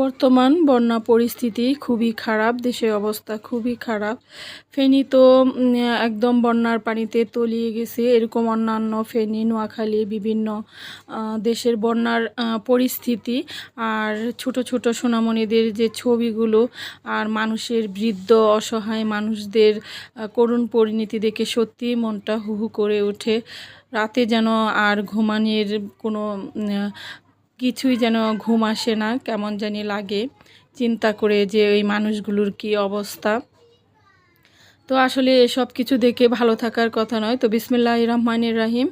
বর্তমান বন্যা পরিস্থিতি খুবই খারাপ, দেশের অবস্থা খুবই খারাপ। ফেনী তো একদম বন্যার পানিতে তলিয়ে গেছে। এরকম অন্যান্য ফেনী, নোয়াখালী, বিভিন্ন দেশের বন্যার পরিস্থিতি। আর ছোট ছোট সোনামণিদের যে ছবিগুলো আর মানুষের বৃদ্ধ, অসহায় মানুষদের করুণ পরিণতি দেখে সত্যি মনটা হু হু করে ওঠে। রাতে যেন আর ঘুমানোর কোনো কিছুই যেন ঘুম আসে না, কেমন জানি লাগে। চিন্তা করে যে ওই মানুষগুলোর কি অবস্থা। তো আসলে এসব কিছু দেখে ভালো থাকার কথা নয়। তো বিসমিল্লাহ রহমানির রাহিম।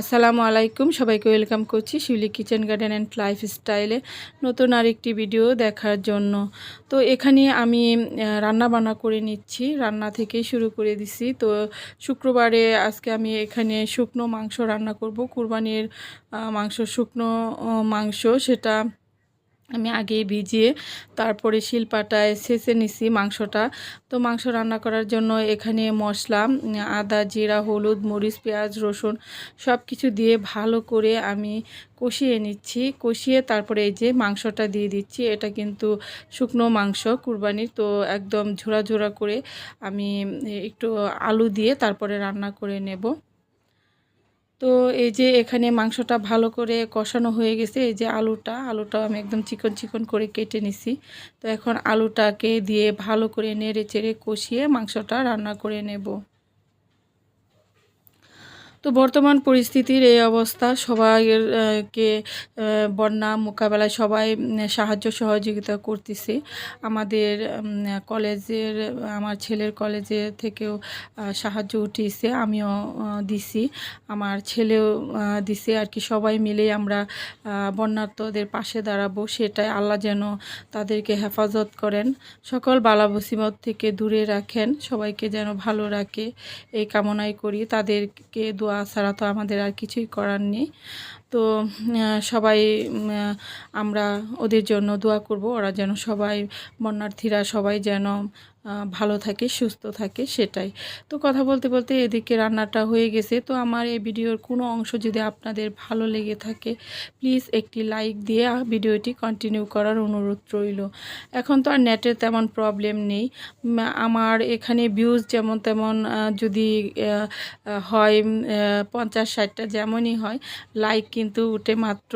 আসসালামু আলাইকুম। সবাইকে ওয়েলকাম করছি Shiuli kitchen garden and life স্টাইলে নতুন আরেকটি ভিডিও দেখার জন্য। তো এখানে আমি রান্না বান্না করে নিচ্ছি। রান্না থেকেই শুরু করে দিছি। তো শুক্রবারে আজকে আমি এখানে শুকনো মাংস রান্না করব। কুরবানির মাংস, শুকনো মাংস সেটা আমি আগে ভিজিয়ে তারপরে শিলপাটায় ছেঁচে নিছি মাংসটা। তো মাংস রান্না করার জন্য এখানে মশলা, আদা, জিরা, হলুদ, মরিচ, পেঁয়াজ, রসুন সব কিছু দিয়ে ভালো করে আমি কষিয়ে নিচ্ছি। কষিয়ে তারপরে এই যে মাংসটা দিয়ে দিচ্ছি, এটা কিন্তু শুকনো মাংস কুরবানির। তো একদম ঝোড়া ঝোড়া করে আমি একটু আলু দিয়ে তারপরে রান্না করে নেব। তো এই যে এখানে মাংসটা ভালো করে কষানো হয়ে গেছে, এই যে আলুটা আলুটা আমি একদম চিকন চিকন করে কেটে নিছি। তো এখন আলুটাকে দিয়ে ভালো করে নেড়ে চেড়ে কষিয়ে মাংসটা রান্না করে নেব। তো বর্তমান পরিস্থিতির এই অবস্থা সবাইয়ের কে বন্যা মোকাবেলায় সবাই সাহায্য সহযোগিতা করতেছে। আমাদের কলেজের আমার ছেলের কলেজে থেকেও সাহায্য উঠিয়েছে আমিও দিছি। আমার ছেলেও দিছে আর কি সবাই মিলেই আমরা আহ, বন্যার্তদের পাশে দাঁড়াবো সেটাই আল্লাহ যেন তাদেরকে হেফাজত করেন। সকল বালা মুসিবত থেকে দূরে রাখেন সবাইকে যেন ভালো রাখে এই কামনাই করি। তাদেরকে দোয়া ছাড়া তো আমাদের আর কিছুই করার নেই। তো সবাই আমরা ওদের জন্য দোয়া করব। ওরা যেন সবাই বন্যার্থীরা সবাই যেন ভালো থাকে, সুস্থ থাকে, সেটাই। তো কথা বলতে বলতে এদিকে রান্নাটা হয়ে গেছে। তো আমার এই ভিডিওর কোনো অংশ যদি আপনাদের ভালো লেগে থাকে প্লিজ একটি লাইক দিয়ে ভিডিওটি কন্টিনিউ করার অনুরোধ রইল। এখন তো আর নেটের তেমন প্রবলেম নেই। আমার এখানে ভিউজ যেমন তেমন যদি হয় পঞ্চাশ, ষাটটা যেমনই হয় লাইক কিন্তু উঠে মাত্র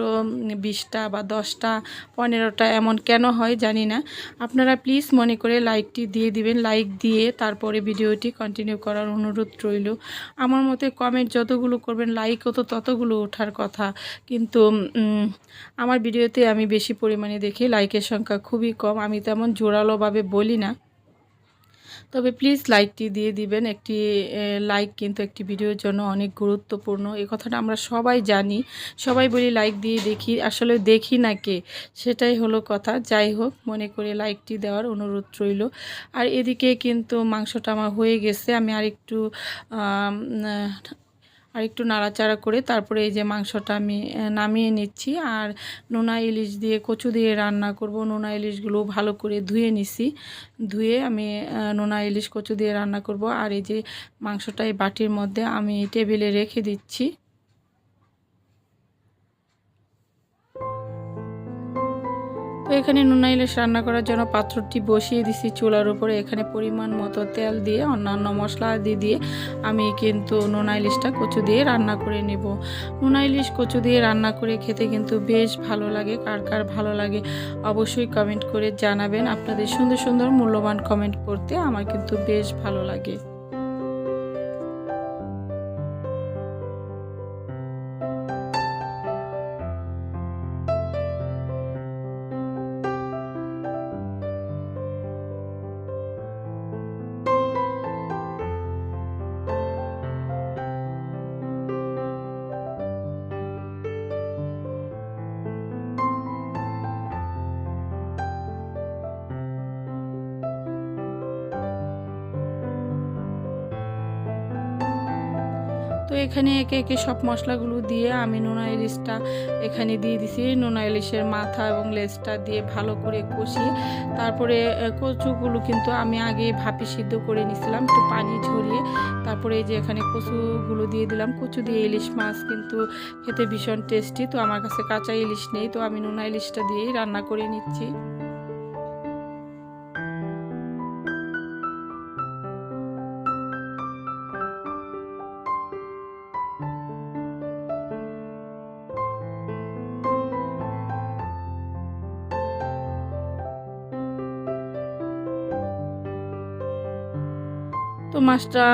বিশটা বা দশটা, পনেরোটা এমন কেন হয় জানি না। আপনারা প্লিজ মনে করে লাইকটি দিয়ে দিবেন লাইক দিয়ে তারপরে ভিডিওটি কন্টিনিউ করার অনুরোধ রইল। আমার মতে কমেন্ট যতগুলো করবেন লাইকও তো ততগুলো ওঠার কথা। কিন্তু আমার ভিডিওতে আমি বেশি পরিমাণে দেখি লাইকের সংখ্যা খুবই কম। আমি তেমন জোরালোভাবে বলি না। তবে প্লিজ লাইকটি দিয়ে দিবেন। একটি লাইক কিন্তু একটি ভিডিওর জন্য অনেক গুরুত্বপূর্ণ। এই কথাটা আমরা সবাই জানি। সবাই বলি লাইক দিয়ে দেখি আসলে দেখি না কে? সেটাই হলো কথা। যাই হোক মনে করে লাইকটি দেওয়ার অনুরোধ রইল। আর এদিকে কিন্তু মাংসটা আমার হয়ে গেছে। আমি আম, আহ, আর একটু নাড়াচাড়া করে তারপরে এই যে মাংসটা আমি নামিয়ে নিচ্ছি। আর নোনা ইলিশ দিয়ে কচু দিয়ে রান্না করব। নোনা ইলিশগুলো ভালো করে ধুয়ে নিছি। ধুয়ে আমি নোনা ইলিশ কচু দিয়ে রান্না করব। আর এই যে মাংসটা এই বাটির মধ্যে আমি টেবিলে রেখে দিচ্ছি। তো এখানে নোনা ইলিশ রান্না করার জন্য পাত্রটি বসিয়ে দিছি চুলার উপরে। এখানে পরিমাণ মতো তেল দিয়ে, অন্যান্য মশলা আদি দিয়ে আমি কিন্তু নোনা ইলিশটা কচু দিয়ে রান্না করে নেব। নোনা ইলিশ কচু দিয়ে রান্না করে খেতে কিন্তু বেশ ভালো লাগে। কার কার ভালো লাগে অবশ্যই কমেন্ট করে জানাবেন। আপনাদের সুন্দর সুন্দর মূল্যবান কমেন্ট করতে আমার কিন্তু বেশ ভালো লাগে। তো এখানে একে একে সব মশলাগুলো দিয়ে আমি নোনা ইলিশটা এখানে দিয়ে দিছি। নোনা ইলিশের মাথা এবং লেজটা দিয়ে ভালো করে কষিয়ে তারপরে কচুগুলো কিন্তু আমি আগে ভাপি সিদ্ধ করে নিছিলাম, একটু পানি ঝরিয়ে তারপরে এই যে এখানে কচুগুলো দিয়ে দিলাম। কচু দিয়ে ইলিশ মাছ কিন্তু খেতে ভীষণ টেস্টি, তো আমার কাছে কাঁচা ইলিশ নেই, তো আমি নোনা ইলিশটা দিয়েই রান্না করে নিচ্ছি। মাছটা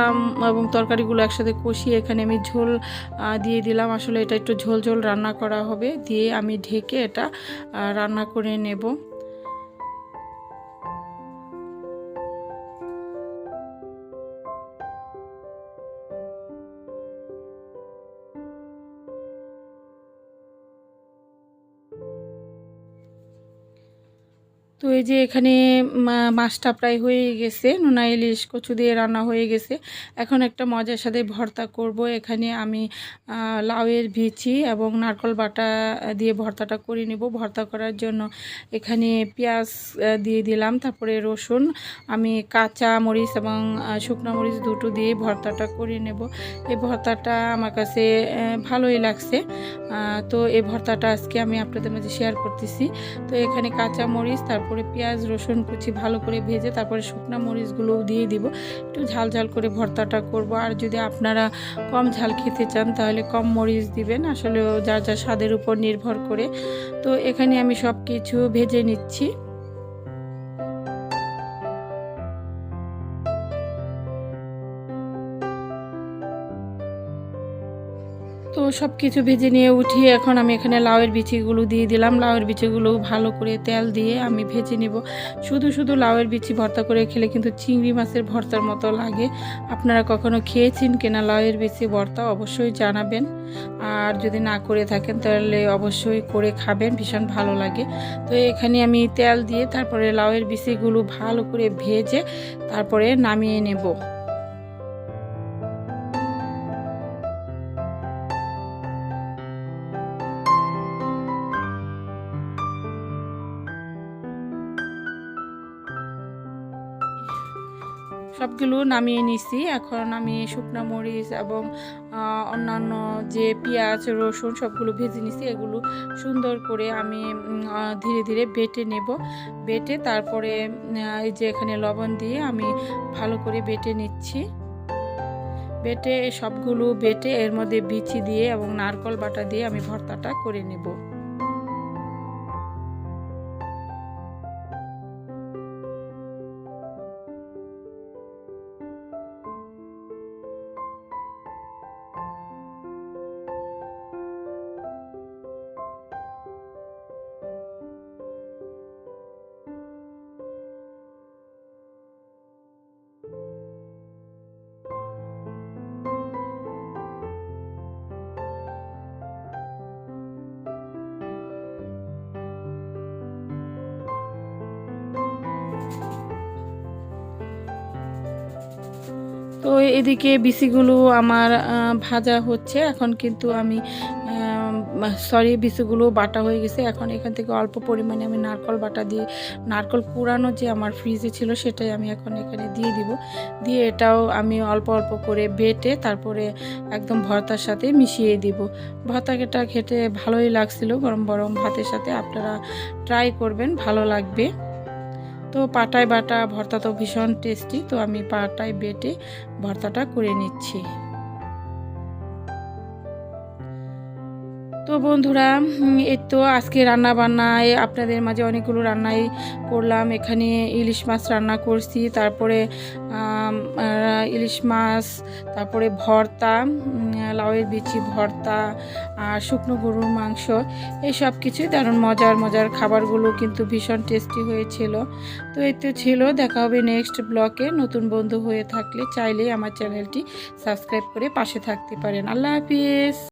এবং তরকারিগুলো একসাথে কষিয়ে এখানে আমি ঝোল দিয়ে দিলাম। আসলে এটা একটু ঝোল ঝোল রান্না করা হবে। দিয়ে আমি ঢেকে এটা রান্না করে নেব। তো এই যে এখানে মাছটা প্রায় হয়ে গেছে। নোনা ইলিশ, কচু দিয়ে রান্না হয়ে গেছে। এখন একটা মজার সাথে ভর্তা করব। এখানে আমি লাউয়ের বিচি এবং নারকল বাটা দিয়ে ভর্তাটা করে নেব। ভর্তা করার জন্য এখানে পেঁয়াজ দিয়ে দিলাম। তারপরে রসুন, আমি কাঁচা মরিচ এবং শুকনো মরিচ দুটো দিয়ে ভর্তাটা করে নেব। এই ভর্তাটা আমার কাছে ভালোই লাগছে। তো এই ভর্তাটা আজকে আমি আপনাদের মাঝে শেয়ার করতেছি। তো এখানে কাঁচা মরিচ, তারপরে পেঁয়াজ, রসুন কুচি ভালো করে ভেজে তারপরে শুকনা মরিচগুলোও দিয়ে দিব। একটু ঝাল ঝাল করে ভর্তাটা করব। আর যদি আপনারা কম ঝাল খেতে চান তাহলে কম মরিচ দিবেন। আসলে যা যা স্বাদের উপর নির্ভর করে। তো এখানে আমি সব কিছু ভেজে নিচ্ছি। সব কিছু ভেজে নিয়ে উঠিয়ে এখন আমি এখানে লাউয়ের বিচিগুলো দিয়ে দিলাম। লাউয়ের বিচিগুলো ভালো করে তেল দিয়ে আমি ভেজে নিব। শুধু শুধু লাউয়ের বিচি ভর্তা করে খেলে কিন্তু চিংড়ি মাছের ভর্তার মতো লাগে। আপনারা কখনো খেয়েছেন কিনা লাউয়ের বিচি ভর্তা অবশ্যই জানাবেন। আর যদি না করে থাকেন তাহলে অবশ্যই করে খাবেন, ভীষণ ভালো লাগে। তো এখানে আমি তেল দিয়ে তারপরে লাউয়ের বিচিগুলো ভালো করে ভেজে তারপরে নামিয়ে নেব। সবগুলো নামিয়ে নিছি। এখন আমি শুকনো মরিচ এবং অন্যান্য যে পেঁয়াজ, রসুন সবগুলো ভেজে নিছি। এগুলো সুন্দর করে আমি ধীরে ধীরে বেটে নেব। বেটে তারপরে এই যে এখানে লবণ দিয়ে আমি ভালো করে বেটে নিচ্ছি। বেটে সবগুলো বেটে এর মধ্যে বিচি দিয়ে এবং নারকল বাটা দিয়ে আমি ভর্তাটা করে নেব। তো এদিকে বিচিগুলো আমার ভাজা হচ্ছে। এখন কিন্তু আমি সরি বিচিগুলো বাটা হয়ে গেছে। এখন এখান থেকে অল্প পরিমাণে আমি নারকল বাটা দিয়ে, নারকল পুরানো যে আমার ফ্রিজে ছিল সেটাই আমি এখন এখানে দিয়ে দিব। দিয়ে এটাও আমি অল্প অল্প করে বেটে তারপরে একদম ভর্তার সাথে মিশিয়ে দিব। ভর্তাটা খেতে ভালোই লাগছিল, গরম গরম ভাতের সাথে। আপনারা ট্রাই করবেন, ভালো লাগবে। তো পাটায় বাটা ভর্তা তো ভীষণ টেস্টি তো আমি পাটায় বেটে ভর্তাটা করে নিচ্ছি। তো বন্ধুরা এই তো আজকে রান্না বান্নায় আপনাদের মাঝে অনেকগুলো রান্নাই করলাম। এখানে ইলিশ মাছ রান্না করছি, তারপরে ইলিশ মাছ, তারপরে ভর্তা লাউয়ের বিচি ভর্তা আর শুকনো গরুর মাংস। এই সব কিছুই দারুণ মজার মজার খাবারগুলো কিন্তু ভীষণ টেস্টি হয়েছিল। তো এই তো ছিল, দেখা হবে নেক্সট ব্লকে। নতুন বন্ধু হয়ে থাকলে চাইলেই আমার চ্যানেলটি সাবস্ক্রাইব করে পাশে থাকতে পারেন। আল্লাহ হাফিজ।